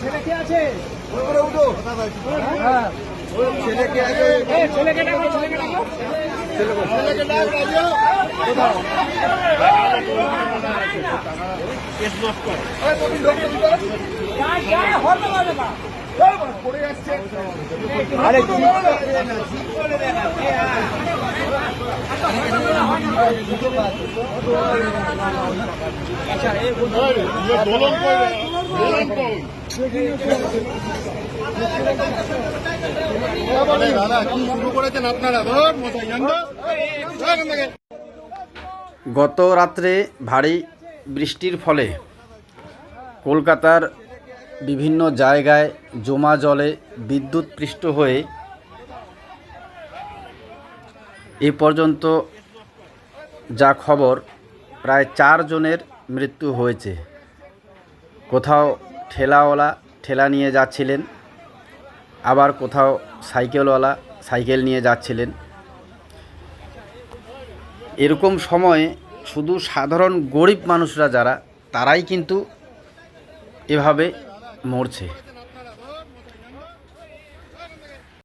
ছেলে কে আছে ডাকো ডাকো ডাক রাজু ভিতরে। না। পড়ে যাচ্ছে আরে। গত রাত্রে ভারী বৃষ্টির ফলে কলকাতার বিভিন্ন জায়গায় জমা জলে বিদ্যুৎ পৃষ্ঠ হয়ে এ পর্যন্ত যা খবর, প্রায় চারজনের মৃত্যু হয়েছে। কোথাও ঠেলাওয়ালা ঠেলা নিয়ে যাচ্ছিলেন, আবার কোথাও সাইকেলওয়ালা সাইকেল নিয়ে যাচ্ছিলেন। এরকম সময়ে শুধু সাধারণ গরিব মানুষরা যারা, তারাই কিন্তু এভাবে মরছে।